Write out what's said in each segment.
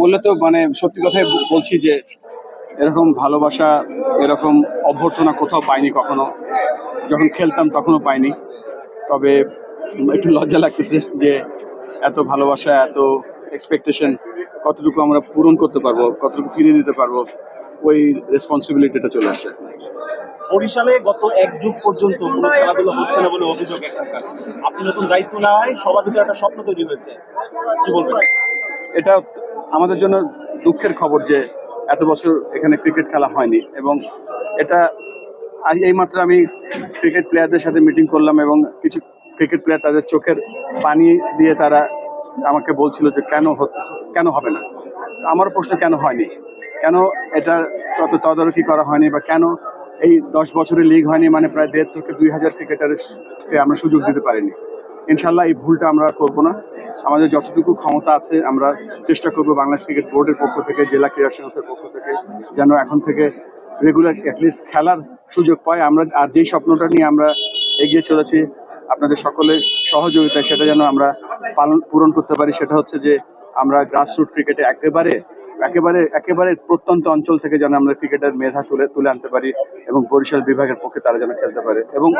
বললে তো মানে সত্যি কথাই বলছি যে এরকম ভালোবাসা, এরকম অভ্যর্থনা কোথাও পাইনি কখনো। যখন খেলতাম তখনও পাইনি। তবে একটু লজ্জা লাগতেছে যে এত ভালোবাসা, এত এক্সপেকটেশন কতটুকু আমরা পূরণ করতে পারব, কতটুকু ফিরিয়ে দিতে পারব, ওই রেসপন্সিবিলিটিটা চলে আসছে। বরিশালে গত এক যুগ পর্যন্ত কোনো খেলাধুলা হচ্ছে না বলে অভিযোগ এখানকার। আপনি নতুন দায়িত্ব নেওয়ায় সবার ভিতরে একটা স্বপ্ন তৈরি হয়েছে। কি বলবেন? এটা আমাদের জন্য দুঃখের খবর যে এত বছর এখানে ক্রিকেট খেলা হয়নি এবং এটা আজ এইমাত্র আমি ক্রিকেট প্লেয়ারদের সাথে মিটিং করলাম এবং কিছু ক্রিকেট প্লেয়ার তাদের চোখের পানি দিয়ে তারা আমাকে বলছিল যে কেন কেন হবে না? আমার প্রশ্ন কেন হয়নি? কেন এটা তত তদারকি করা হয়নি বা কেন এই দশ বছরের লিগ হয়নি? মানে প্রায় দেড় থেকে দুই হাজার ক্রিকেটারকে আমরা সুযোগ দিতে পারিনি। ইনশাল্লাহ এই ভুলটা আমরা করব না। আমাদের যতটুকু ক্ষমতা আছে, আমরা চেষ্টা করব বাংলাদেশ ক্রিকেট বোর্ডের পক্ষ থেকে, জেলা ক্রীড়া সংস্থার পক্ষ থেকে, যেন এখন থেকে রেগুলার অ্যাটলিস্ট খেলার সুযোগ পায়। আমরা আর যেই স্বপ্নটা নিয়ে আমরা এগিয়ে চলেছি, আপনাদের সকলের সহযোগিতায় সেটা যেন আমরা পালন, পূরণ করতে পারি, সেটা হচ্ছে যে আমরা গ্রাসরুট ক্রিকেটে একেবারে একেবারে একেবারে প্রত্যন্ত অঞ্চল থেকে যেন আমরা ক্রিকেটের মেধা তুলে তুলে আনতে পারি এবং বরিশাল বিভাগের পক্ষে তারা যেন খেলতে পারে এবং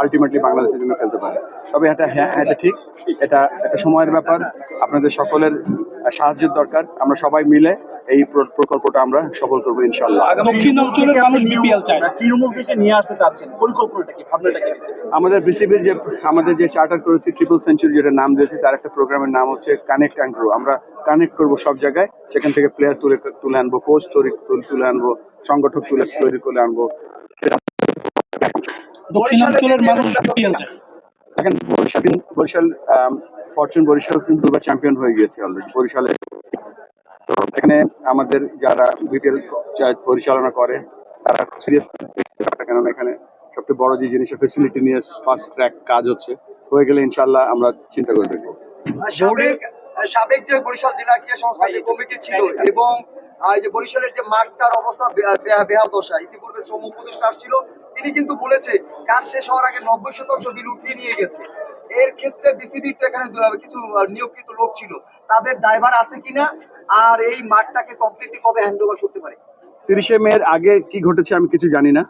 আলটিমেটলি বাংলাদেশের জন্য খেলতে পারে। তবে এটা হ্যাঁ এটা ঠিক, এটা একটা সময়ের ব্যাপার। আপনাদের সকলের সাহায্যের দরকার। আমরা সবাই মিলে এই প্রকল্পটা আমরা সফল করব ইনশাল্লাহ দক্ষিণ অঞ্চলের মানুষ বিপিএল চায়। তৃণমূল থেকে নিয়ে আসতে চাচ্ছেন পরিকল্পনাটা কি? ভাবনাটা কি? আমাদের বিসিবির যে আমাদের যে চার্টার করেছি ট্রিপল সেঞ্চুরি যেটা নাম দিয়েছি তার একটা প্রোগ্রামের নাম হচ্ছে কানেক্ট অ্যান্ড গ্রো। আমরা কানেক্ট করব সব জায়গায়। সেখান থেকে প্লেয়ার তুলে তুলে আনব কোচ তৈরি তুলে- আনব সংগঠক তুলে তৈরি করে আনব। দক্ষিণ অঞ্চলের মানুষ বিপিএল চায়। এখন বরিশাল বরিশাল ফরচুন বরিশাল কিন্তু দুবার চ্যাম্পিয়ন হয়ে গিয়েছে অলরেডি বরিশালে তো এখানে আমাদের যারা বিপিএল পরিচালনা করে তারা সিরিয়াস কেননা এখানে সবচেয়ে বড় যে জিনিসের ফেসিলিটি নিয়ে ফার্স্ট ট্র্যাক কাজ হচ্ছে হয়ে গেলে ইনশাল্লাহ আমরা চিন্তা করে দেখব। সাবেক যে বরিশাল জেলা ক্রীড়া সংস্থার যে কমিটি ছিল এবং আহ, যে বরিশালের যে মাঠটার অবস্থা বেহাল দশা ইতিপূর্বে শ্রম উপদেষ্টা ছিল তিনি কিন্তু বলেছে কাজ শেষ হওয়ার আগে নব্বই শতাংশ বিল উঠিয়ে নিয়ে গেছে। এর ক্ষেত্রে বিসিবির এখানে কিছু নিয়োগকৃত লোক ছিল। তাদের ড্রাইভার আছে কিনা, আর এই মাঠটাকে কমপ্লিটলি কবে হ্যান্ড ওভার করতে পারে? তিরিশে এর আগে কি ঘটেছে আমি কিছু জানি না।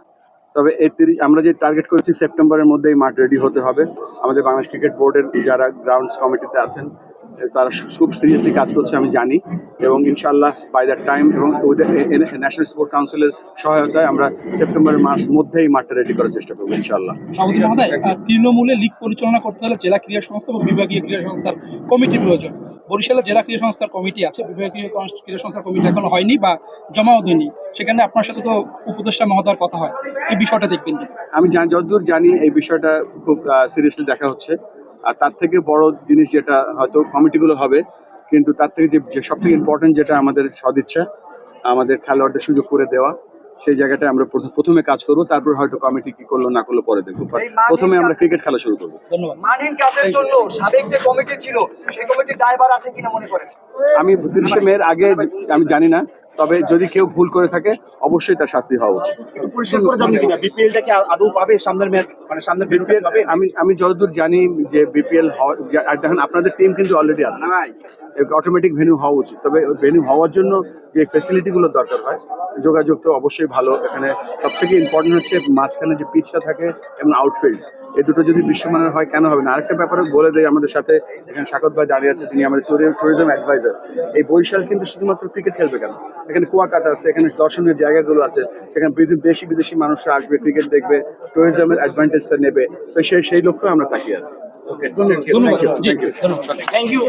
তবে এই তিরিশ, আমরা যে টার্গেট করেছি, সেপ্টেম্বরের মধ্যে এই মাঠ রেডি হতে হবে। আমাদের বাংলাদেশ ক্রিকেট বোর্ডের যারা গ্রাউন্ডস কমিটিতে আছেন তারা খুব সিরিয়াসলি কাজ করছে আমি জানি। এবং ইনশাল্লাহ বাই দ্যাট টাইম এবং ন্যাশনাল স্পোর্ট কাউন্সিলের সহায়তায় আমরা সেপ্টেম্বরের মাস মধ্যে এই মাঠটা রেডি করার চেষ্টা করব ইনশাল্লাহ তৃণমূলে লীগ পরিচালনা করতে হলে জেলা ক্রীড়া সংস্থা বা বিভাগীয় ক্রীড়া সংস্থার কমিটি প্রয়োজন। বরিশালে জেলা ক্রীড়া সংস্থার কমিটি আছে বিভাগীয় ক্রীড়া সংস্থার কমিটি এখনও হয়নি বা জমাও দেয়নি সেখানে আপনার সাথে তো উপদেষ্টা মহোদয়ের কথা হয়। এই বিষয়টা দেখবেন আমি যতদূর জানি এই বিষয়টা খুব সিরিয়াসলি দেখা হচ্ছে। আর তার থেকে বড় জিনিস যেটা হয়তো কমিটিগুলো হবে কিন্তু তার থেকে যে সব থেকে ইম্পর্টেন্ট যেটা আমাদের সদিচ্ছা আমাদের খেলোয়াড়দের সুযোগ করে দেওয়া সেই জায়গাটায় আমরা প্রথ- প্রথমে কাজ করব তারপর হয়তো কমিটি কি করল না করল পরে দেখব। প্রথমে আমরা ক্রিকেট খেলা শুরু করব। ধন্যবাদ। কাজের জন্য সাবেক যে কমিটি ছিল সেই কমিটির দায়ভার আছে কিনা মনে করেন? আমি তিরিশে মেয়ের আগে আমি জানি না তবে যদি কেউ ভুল করে থাকে অবশ্যই তার শাস্তি হওয়া উচিত। পরিষ্কার করে জানেন কিনা বিপিএলটা কি আদৌ পাবে সামনের ম্যাচ? মানে সামনের বিপিএল পাবে আমি আমি যতদূর জানি যে বিপিএল দেখেন আপনাদের টিম কিন্তু অলরেডি আছে। অটোমেটিক ভেন্যু হওয়া উচিত। তবে ভেন্যু হওয়ার জন্য যে ফেসিলিটিগুলো দরকার হয় যোগাযোগ তো অবশ্যই ভালো। এখানে সব থেকে ইম্পর্টেন্ট হচ্ছে মাঝখানে যে পিচটা থাকে এবং আউটফিল্ড এই দুটো যদি বিশ্বমানের হয় কেন হবে না? আরেকটা ব্যাপারে বলে দেয় আমাদের সাথে এখানে সাকত ভাই দাঁড়িয়ে আছে তিনি আমাদের ট্যুরিজম অ্যাডভাইজার এই বরিশাল কিন্তু শুধুমাত্র ক্রিকেট খেলবে কেন? এখানে কুয়াকাটা আছে এখানে দর্শনীয় জায়গাগুলো আছে সেখানে দেশি বিদেশি মানুষরা আসবে ক্রিকেট দেখবে ট্যুরিজমের অ্যাডভান্টেজটা নেবে। তো সেই সেই লক্ষ্যে আমরা তাকিয়ে আছি। ওকে থ্যাংক ইউ ধন্যবাদ। Thank you